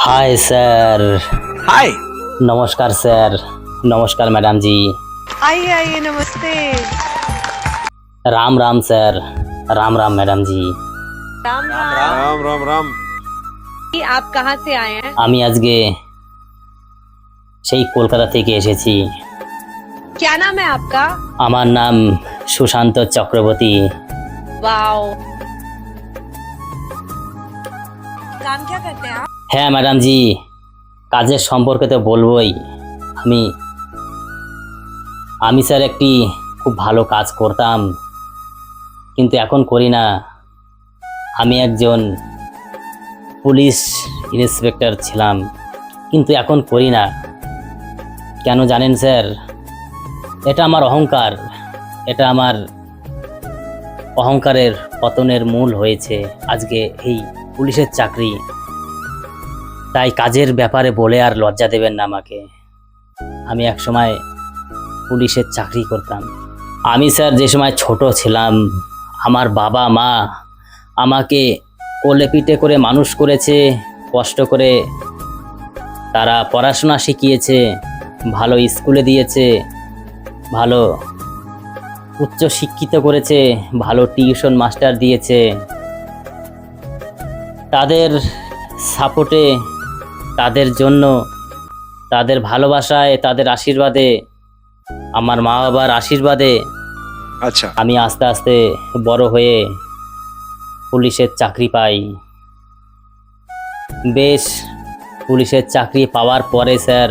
Hi sir हाय নমস্কার sir নমস্কার madam জি आइए आइए नमस्ते রাম রাম স্যার রাম রাম ম্যাডাম জি राम राम राम राम राम आप कहाँ से आए हैं আমি আজকে সেই কলকাতা থেকে এসেছি क्या नाम है आपका আমার নাম সুশান্ত চক্রবর্তী वाओ काम क्या करते हैं आप হ্যাঁ ম্যাডাম জি। কাজের সম্পর্কে তো বলবোই। আমি আমি স্যার একটি খুব ভালো কাজ করতাম, কিন্তু এখন করি না। আমি একজন পুলিশ ইন্সপেক্টর ছিলাম, কিন্তু এখন করি না। কেন জানেন স্যার এটা আমার অহংকার। এটা আমার অহংকারের পতনের মূল হয়েছে আজকে এই পুলিশের চাকরি। তাই কাজের ব্যাপারে বলে আর লজ্জা দেবেন না আমাকে। আমি এক সময় পুলিশের চাকরি করতাম। আমি স্যার যে সময় ছোট ছিলাম, আমার বাবা, মা আমাকে কোলে পিঠে করে মানুষ করেছে, কষ্ট করে তারা পড়াশোনা শিখিয়েছে, ভালো স্কুলে দিয়েছে, ভালো উচ্চ শিক্ষিত করেছে, ভালো টিউশন মাস্টার দিয়েছে। তাদের সাপোর্টে তাদের জন্য তাদের ভালোবাসায় তাদের আশীর্বাদে আমার মা বাবার আশীর্বাদে अच्छा আমি আস্তে আস্তে বড় হয়ে পুলিশের চাকরি পাই বেশ পুলিশের চাকরি পাওয়ার পরে স্যার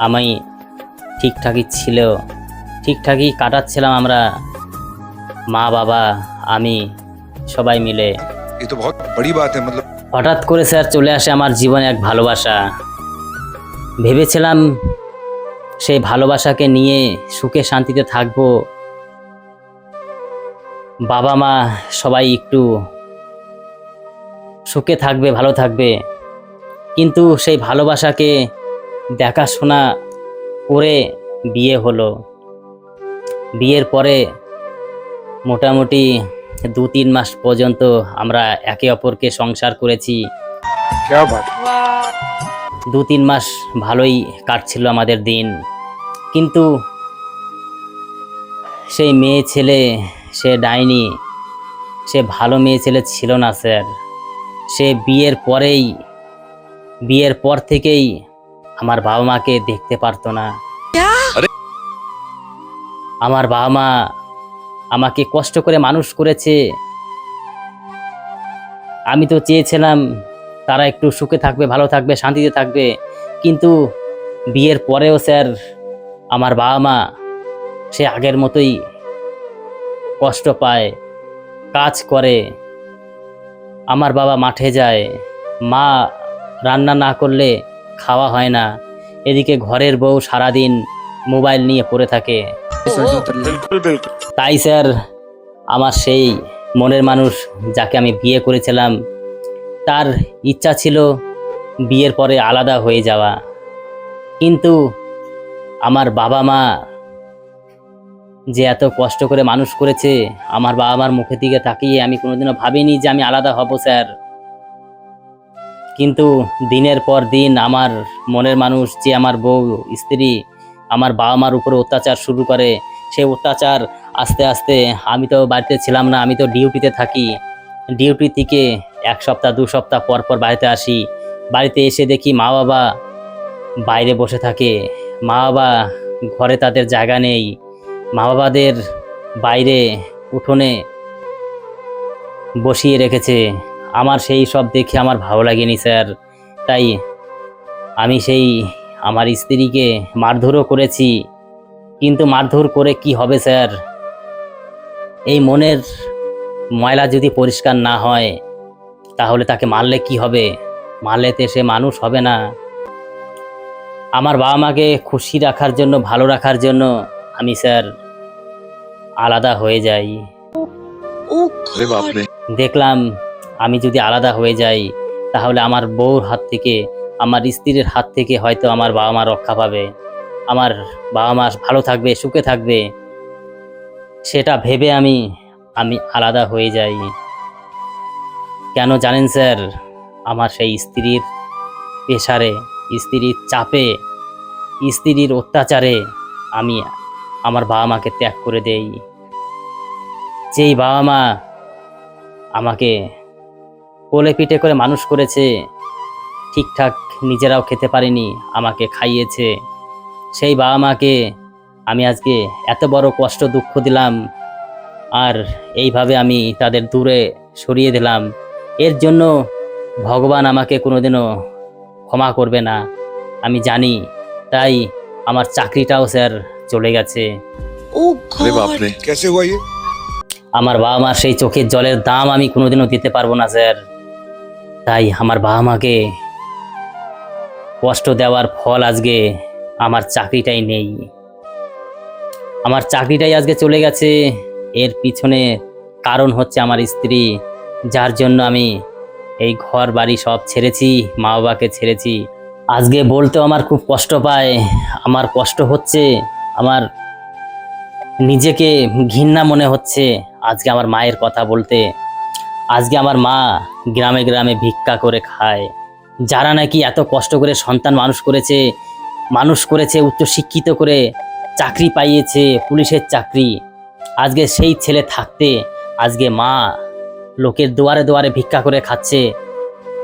আমি ঠিকঠাকই ছিল ঠিকঠাকই কাটাচ্ছিলাম আমরা মা বাবা আমি সবাই মিলে ये तो बहुत बड़ी बात है मतलब হঠাৎ করে স্যার চলে আসে আমার জীবনে এক ভালোবাসা। ভেবেছিলাম সেই ভালোবাসাকে নিয়ে সুখে শান্তিতে থাকব। বাবা মা সবাই একটু সুখে থাকবে, ভালো থাকবে। কিন্তু সেই ভালোবাসাকে দেখাশোনা করে বিয়ে হলো। বিয়ের পরে মোটামুটি দু তিন মাস পর্যন্ত আমরা একে অপরকে সংসার করেছি। দু তিন মাস ভালোই কাটছিল আমাদের দিন। কিন্তু সেই মেয়ে ছেলে সে ডাইনি সে ভালো মেয়ে ছেলে ছিল না স্যার। সে বিয়ের পরেই বিয়ের পর থেকেই আমার বাবা মাকে দেখতে পারতো না। আমার বাবা মা আমাকে কষ্ট করে মানুষ করেছে। আমি তো চেয়েছিলাম তারা একটু সুখে থাকবে, ভালো থাকবে, শান্তিতে থাকবে। কিন্তু বিয়ের পরেও স্যার, আমার বাবা মা সে আগের মতোই কষ্ট পায়, কাজ করে। আমার বাবা মাঠে যায়, মা রান্না না করলে খাওয়া হয় না। এদিকে ঘরের বউ সারাদিন মোবাইল নিয়ে পড়ে থাকে। তাই স্যার আমার সেই মনের মানুষ যাকে আমি বিয়ে করেছিলাম তার ইচ্ছা ছিল বিয়ের পরে আলাদা হয়ে যাওয়া। কিন্তু আমার বাবা মা যে এত কষ্ট করে মানুষ করেছে আমার বাবা মার মুখের দিকে তাকিয়ে আমি কোনোদিনও ভাবিনি যে আমি আলাদা হব স্যার। কিন্তু দিনের পর দিন আমার মনের মানুষ যে আমার বউ স্ত্রী আমার বাবা মার উপরে অত্যাচার শুরু করে। সেই অত্যাচার আস্তে আস্তে আমি তো বাড়িতে ছিলাম না, আমি তো ডিউটিতে থাকি। ডিউটি থেকে এক সপ্তাহ, দু সপ্তাহ পর পর বাড়িতে আসি। বাড়িতে এসে দেখি মা বাবা বাইরে বসে থাকে। মা বাবা ঘরে তাদের জায়গা নেই। মা বাবাদের বাইরে উঠোনে বসিয়ে রেখেছে। আমার সেই সব দেখে আমার ভালো লাগেনি, স্যার। তাই আমি সেই আমার স্ত্রীকে মারধরও করেছি। কিন্তু মারধর করে কি হবে স্যার? এই মনের ময়লা যদি পরিষ্কার না হয় তাহলে তাকে মারলে কি হবে? মারলেতে সে মানুষ হবে না। আমার বাবা মাকে খুশি রাখার জন্য ভালো রাখার জন্য আমি স্যার আলাদা হয়ে যাই। দেখলাম আমি যদি আলাদা হয়ে যাই তাহলে আমার বউর হাত থেকে আমার স্ত্রীর হাত থেকে হয়তো আমার বাবা মা রক্ষা পাবে। আমার বাবা মা ভালো থাকবে, সুখে থাকবে। সেটা ভেবে আমি আমি আলাদা হয়ে যাই। কেন জানেন স্যার? আমার সেই স্ত্রীর পেশারে স্ত্রীর চাপে, স্ত্রীর অত্যাচারে আমি আমার বাবা মাকে ত্যাগ করে দেই। যেই বাবা মা আমাকে কোলে পিঠে করে মানুষ করেছে, ঠিকঠাক নিজেরাও খেতে পারিনি আমাকে খাইয়েছে। সেই বাবা মাকে আমি আজকে এত বড় কষ্ট দুঃখ দিলাম আর এইভাবে আমি তাদের দূরে সরিয়ে দিলাম। এর জন্য ভগবান আমাকে কোনোদিনও ক্ষমা করবে না। আমি জানি তাই আমার চাকরিটাও স্যার চলে গেছে। ইয়ে। আমার বাবা মার সেই চোখের জলের দাম আমি কোনোদিনও দিতে পারব না স্যার। তাই আমার বাবা মাকে কষ্ট দেওয়ার ফল আজকে আমার চাকরিটাই নেই। আমার চাকরিটাই আজকে চলে গেছে। এর পিছনে কারণ হচ্ছে আমার স্ত্রী, যার জন্য আমি এই ঘর, বাড়ি সব ছেড়েছি মা বাবাকে ছেড়েছি। আজকে বলতেও আমার খুব কষ্ট পায়। আমার কষ্ট হচ্ছে, আমার নিজেকে ঘৃণা মনে হচ্ছে আজকে আমার মায়ের কথা বলতে। আজকে আমার মা গ্রামে গ্রামে ভিক্ষা করে খায়। যারা নাকি এত কষ্ট করে সন্তান মানুষ করেছে মানুষ করেছে উচ্চ শিক্ষিত করে চাকরি পাইয়েছে, পুলিশের চাকরি। আজকে সেই ছেলে থাকতে, আজকে মা লোকের দুয়ারে দুয়ারে ভিক্ষা করে খাচ্ছে।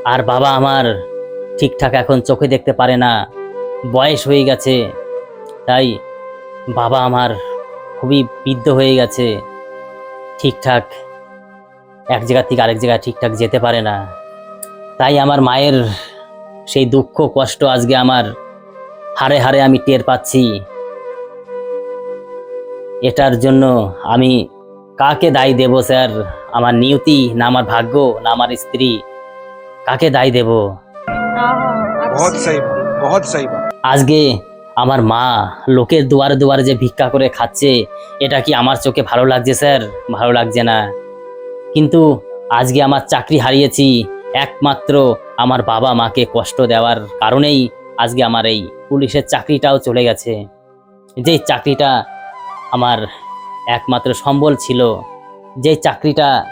আর বাবা আমার ঠিকঠাক এখন চোখে দেখতে পারে না, বয়স হয়ে গেছে। তাই বাবা আমার খুবই বৃদ্ধ হয়ে গেছে। ঠিকঠাক এক জায়গা থেকে আরেক জায়গায় ঠিকঠাক যেতে পারে না। তাই আমার মায়ের সেই দুঃখ কষ্ট আজকে আমার হারে হারে আমি টের পাচ্ছি। এটার জন্য আমি কাকে দায়ী দেব স্যার? আমার নিয়তি না আমার ভাগ্য না আমার স্ত্রী। কাকে দায়ী দেব? আজকে আমার মা লোকের দুয়ারে দুয়ারে যে ভিক্ষা করে খাচ্ছে এটা কি আমার চোখে ভালো লাগছে স্যার? ভালো লাগছে না। কিন্তু আজকে আমার চাকরি হারিয়েছি একমাত্র আমার বাবা মাকে কষ্ট দেওয়ার কারণেই আজকে আমার এই পুলিশের চাকরিটাও চলে গেছে। যে চাকরিটা আমার একমাত্র সম্বল ছিল যে চাকরিটা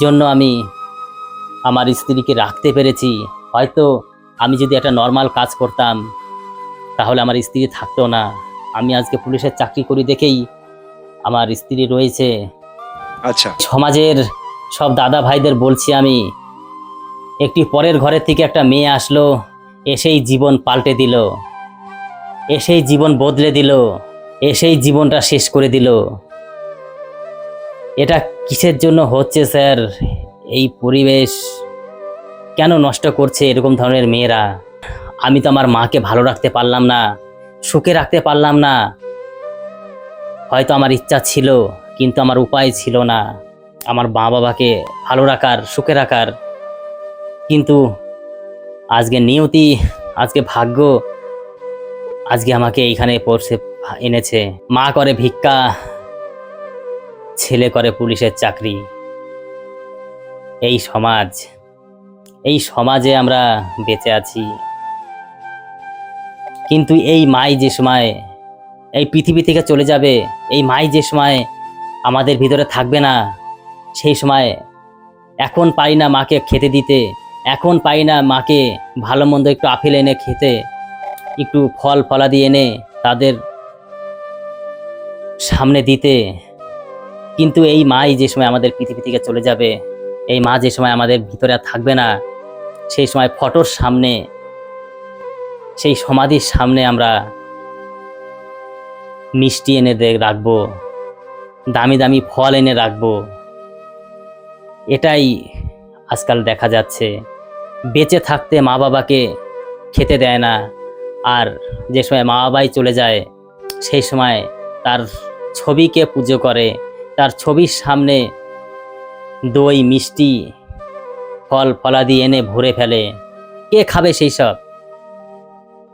জন্য আমি আমার স্ত্রীকে রাখতে পেরেছি হয়তো আমি যদি একটা নর্মাল কাজ করতাম তাহলে আমার স্ত্রী থাকতো না। আমি আজকে পুলিশের চাকরি করি দেখেই আমার স্ত্রী রয়েছে। আচ্ছা। সমাজের সব দাদা ভাইদের বলছি আমি একটি পরের ঘরের থেকে একটা মেয়ে আসলো, এসেই জীবন পাল্টে দিল, এসেই জীবন বদলে দিল, এসেই জীবনটা শেষ করে দিল। এটা কিসের জন্য হচ্ছে স্যার? এই পরিবেশ কেন নষ্ট করছে এরকম ধরনের মেয়েরা? আমি তো আমার মাকে ভালো রাখতে পারলাম না, সুখে রাখতে পারলাম না। হয়তো আমার ইচ্ছা ছিল, কিন্তু আমার উপায় ছিল না। আমার মা বাবাকে ভালো রাখার, সুখে রাখার কিন্তু আজকে নিয়তি, আজকে ভাগ্য, আজকে আমাকে এইখানে পড়ছে, এনেছে। মা করে ভিক্ষা, ছেলে করে পুলিশের চাকরি। এই সমাজ, এই সমাজে আমরা বেঁচে আছি। কিন্তু এই মাই যে সময়, এই পৃথিবী থেকে চলে যাবে, এই মাই যে সময় আমাদের ভিতরে থাকবে না, সেই সময় এখন পারি না মাকে খেতে দিতে। এখন পাই না মাকে। ভালো মন্দ একটু আপেল এনে খেতে। একটু ফল ফলাদি এনে তাদের সামনে দিতে। কিন্তু এই মাই যে সময় আমাদের পৃথিবী থেকে চলে যাবে, এই মা যে সময় আমাদের ভিতরে আর থাকবে না, সেই সময় ফটোর সামনে, সেই সমাধির সামনে আমরা মিষ্টি এনে রাখব, দামি দামি ফল এনে রাখব। এটাই আজকাল দেখা যাচ্ছে। বেঁচে থাকতে মা বাবাকে খেতে দেয় না। আর যে সময় মা বাবাই চলে যায়, সেই সময় তার ছবিকে পুজো করে। তার ছবির সামনে দই, মিষ্টি, ফল, ফলাদি এনে ভরে ফেলে। কে খাবে সেই সব?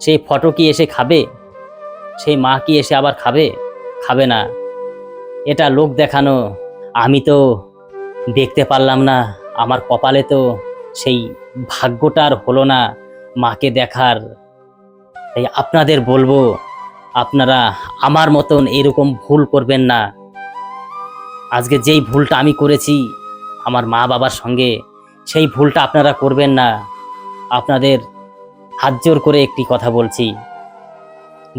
সেই ফটো কি এসে খাবে? সেই মা কি এসে আবার খাবে? খাবে না। এটা লোক দেখানো, আমি তো দেখতে পারলাম না। আমার কপালে তো সেই ভাগ্যটার হলো না মাকে দেখার। তাই আপনাদের বলব, আপনারা আমার মতন এরকম ভুল করবেন না। আজকে যেই ভুলটা আমি করেছি আমার মা বাবার সঙ্গে, সেই ভুলটা আপনারা করবেন না। আপনাদের হাত জোর করে একটি কথা বলছি,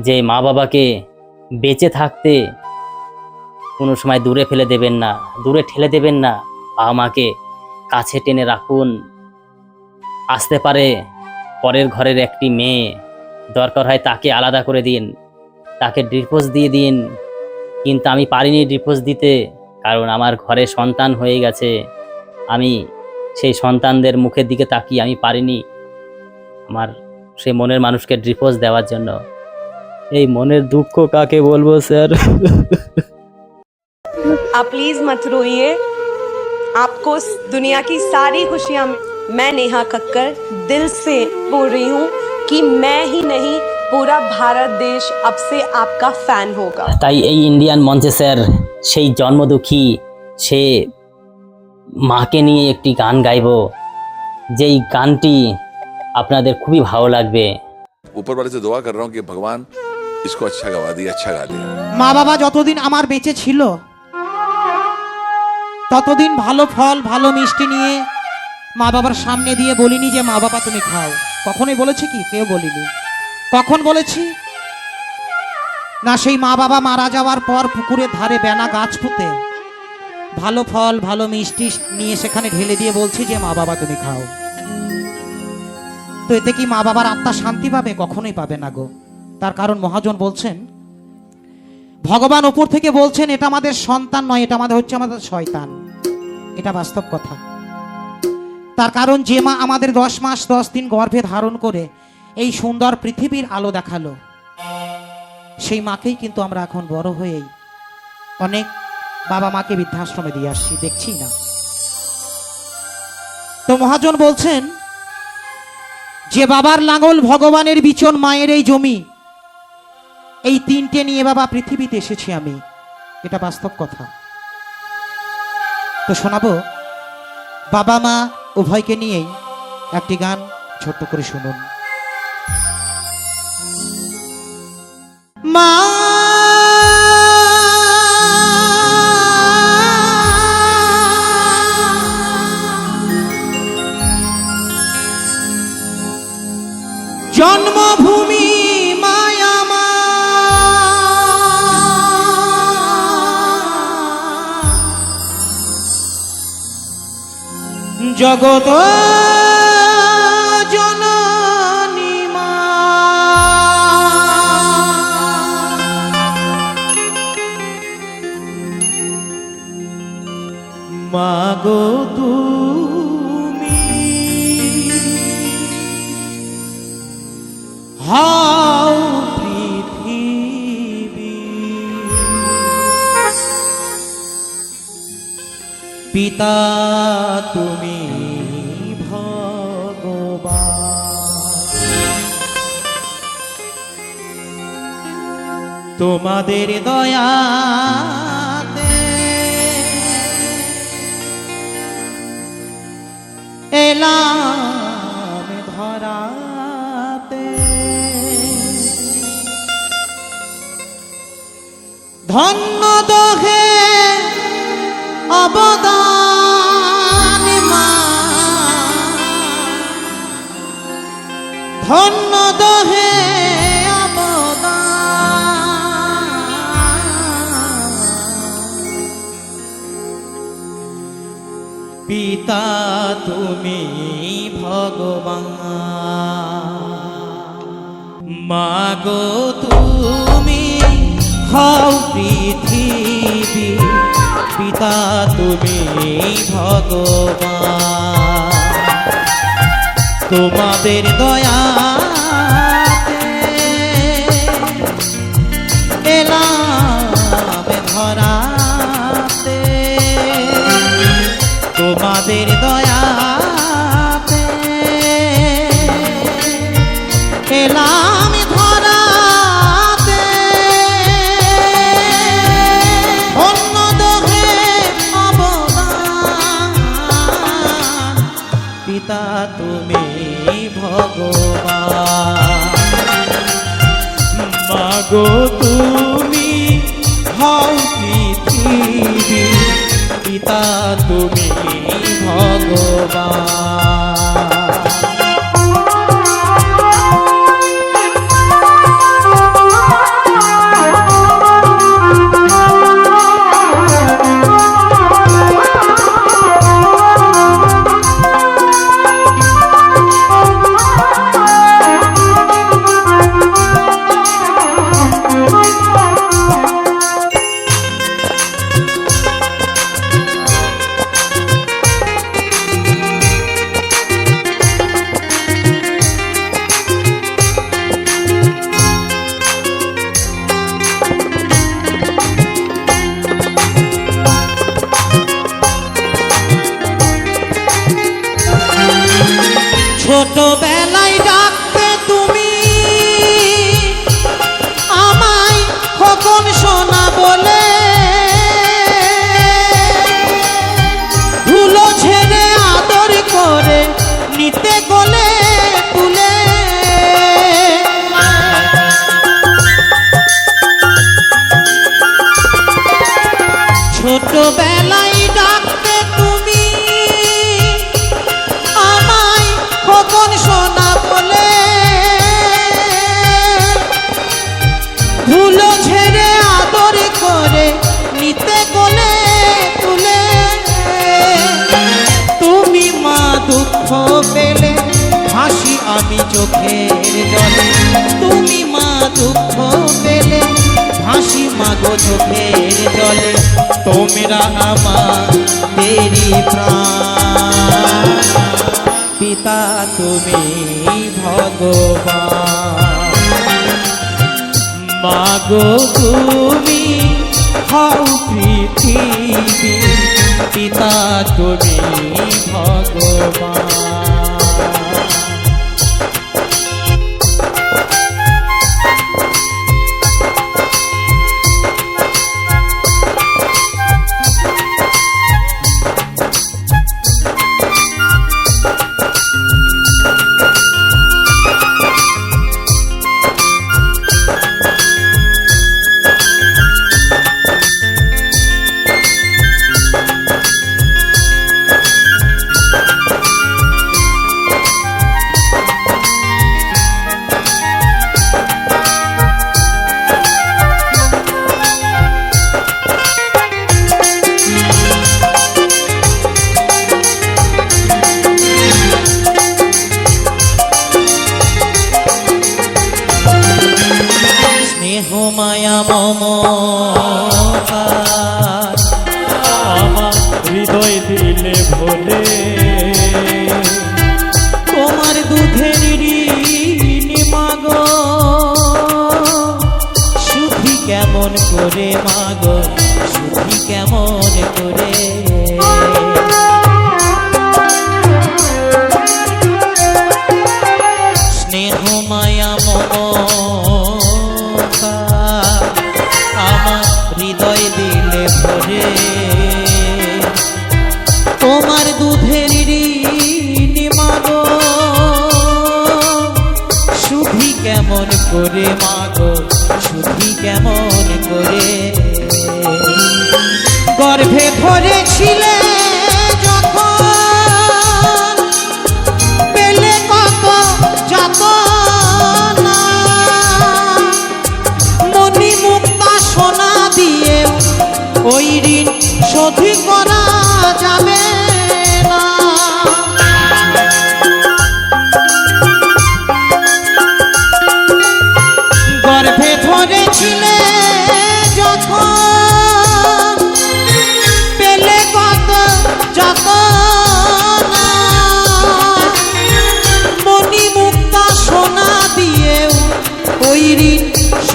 যে মা বাবাকে বেঁচে থাকতে কোনো সময় দূরে ফেলে দেবেন না, দূরে ঠেলে দেবেন না। বাবা মাকে কাছে টেনে রাখুন। আসতে পারে পরের ঘরের একটি মেয়ে দরকার হয় তাকে আলাদা করে দিন তাকে ডিভোর্স দিয়ে দিন কিন্তু আমি পারিনি ডিভোর্স দিতে কারণ আমার ঘরে সন্তান হয়ে গেছে আমি সেই সন্তানদের মুখের দিকে তাকিয়ে আমি পারিনি আমার সেই মনের মানুষকে ডিভোর্স দেওয়ার জন্য এই মনের দুঃখ কাকে বলবো স্যার आप प्लीज मत रोइए आपको इस दुनिया की सारी खुशियां मैं नेहा कक्कर दिल से बोल रही हूँ कि मैं ही नहीं पूरा भारत देश अब से आपका फैन होगा তাই এই ইন্ডিয়ান মঞ্চে স্যার সেই জন্মদুঃখী সে মাকে নিয়ে একটি গান গাইব যেই গানটি আপনাদের খুবই ভালো লাগবে ऊपर वाले से दुआ कर रहा हूँ कि भगवान इसको अच्छा गवा दिया अच्छा गा दिया মা বাবা যতদিন আমার বেঁচে ছিল ততদিন ভালো ফল ভালো মিষ্টি নিয়ে মা বাবার সামনে দিয়ে বলিনি যে, মা বাবা, তুমি খাও। কখনোই বলেছি কি? কেউ বলিনি। কখন বলেছি? না, সেই মা বাবা মারা যাওয়ার পর পুকুরের ধারে বেনা গাছ পুঁতে ভালো ফল, ভালো মিষ্টি নিয়ে সেখানে ঢেলে দিয়ে বলছি যে, মা বাবা, তুমি খাও। তো এতে কি মা বাবার আত্মা শান্তি পাবে? কখনোই পাবে না গো। তার কারণ মহাজন বলছেন, ভগবান ওপর থেকে বলছেন, এটা আমাদের সন্তান নয়, এটা আমাদের হচ্ছে আমাদের শয়তান। এটা বাস্তব কথা। তার কারণ যে মা আমাদের দশ মাস, দশ দিন গর্ভে ধারণ করে এই সুন্দর পৃথিবীর আলো দেখাল, সেই মাকেই কিন্তু আমরা এখন বড় হয়েই অনেক বাবা মাকে বৃদ্ধাশ্রমে দিয়ে আসছি, দেখছি না। তো মহাজন বলছেন, যে বাবার লাঙল ভগবানের বিচন মায়ের এই জমি, এই তিনটে নিয়ে বাবা পৃথিবীতে এসেছি আমি। এটা বাস্তব কথা। তো শোনাবো, বাবা মা উভয়কে নিয়েই একটি গান ছোট্ট করে শুনুন। মা জগত মাগো তুমি হাও পৃথিবী। পিতা তোমাদের দয়াতে। এলাম ধরাতে। ধন্য দহে অবদান মা। ধন্য দহে পিতা তুমি ভগবান। মাগো তুমি হও পৃথিবী পিতা তুমি ভগবান। তোমাদের দয়া মাগো চোখের জলে। তোমরা আমার তেরি প্রাণ। পিতা, তুমি ভগবান। মাগো, তুমি হও পৃথিবী। পিতা, তুমি ভগবান। দিলে ভোলে। তোমার দুধের ঋণ মাগো সুখী কেমন করে মাগো? করে মাগো সুখী কেমন করে? গর্ভে ধরেছিলে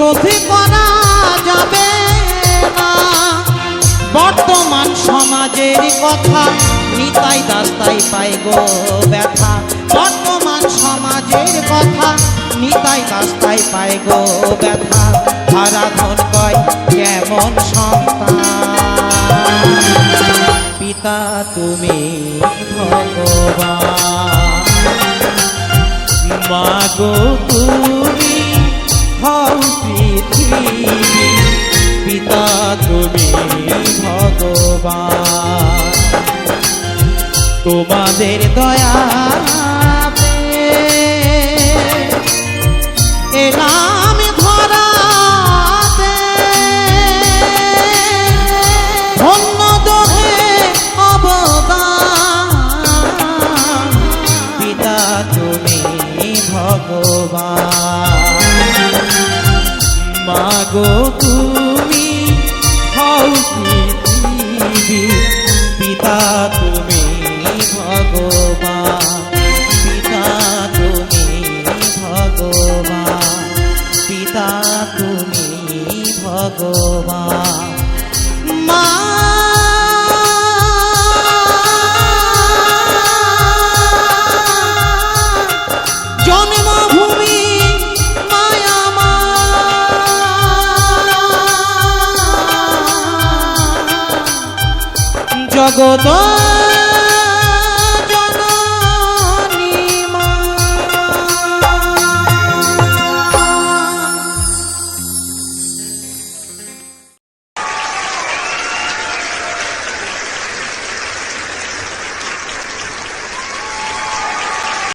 শোধ করা যাবে না। বর্তমান সমাজের কথা নিতাই দাস্তাই পাই গো ব্যথা। বর্তমান সমাজের কথা নিতাই দাস্তাই পাই গো ব্যথা। আরাধন কয় কেমন সন্তান। পিতা, তুমি ভগবান। মাগো তুমি হও পিতা তুমি ভগবান। তোমাদের দয়া ভগবান। মা। জন্মভূমি মায়া জগত